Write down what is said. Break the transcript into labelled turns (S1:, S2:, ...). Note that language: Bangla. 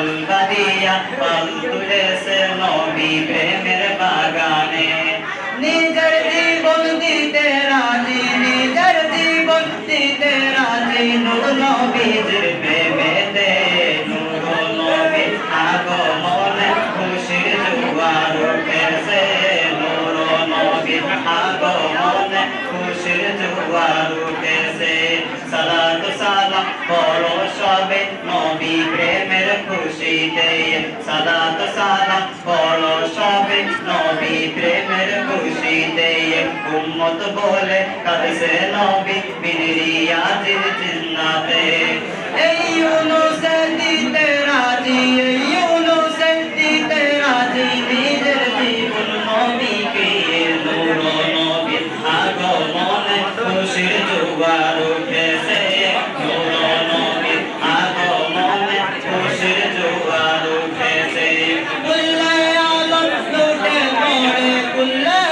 S1: দল বাদিয়া পাল তুলেছে নবী প্রেমের বাগানে নিজের জীবন দিতে রাজি নিজের জীবন আগমনে খুশির জোয়ার উঠেছে নূর নবীর আগমনে খুশির জোয়ার উঠেছে। সালাত, সালাম পড়ো সবে নবী প্রেমের খুশিতে। সালাত, সালাম পড়ো সবে নবী এই কুল্লা।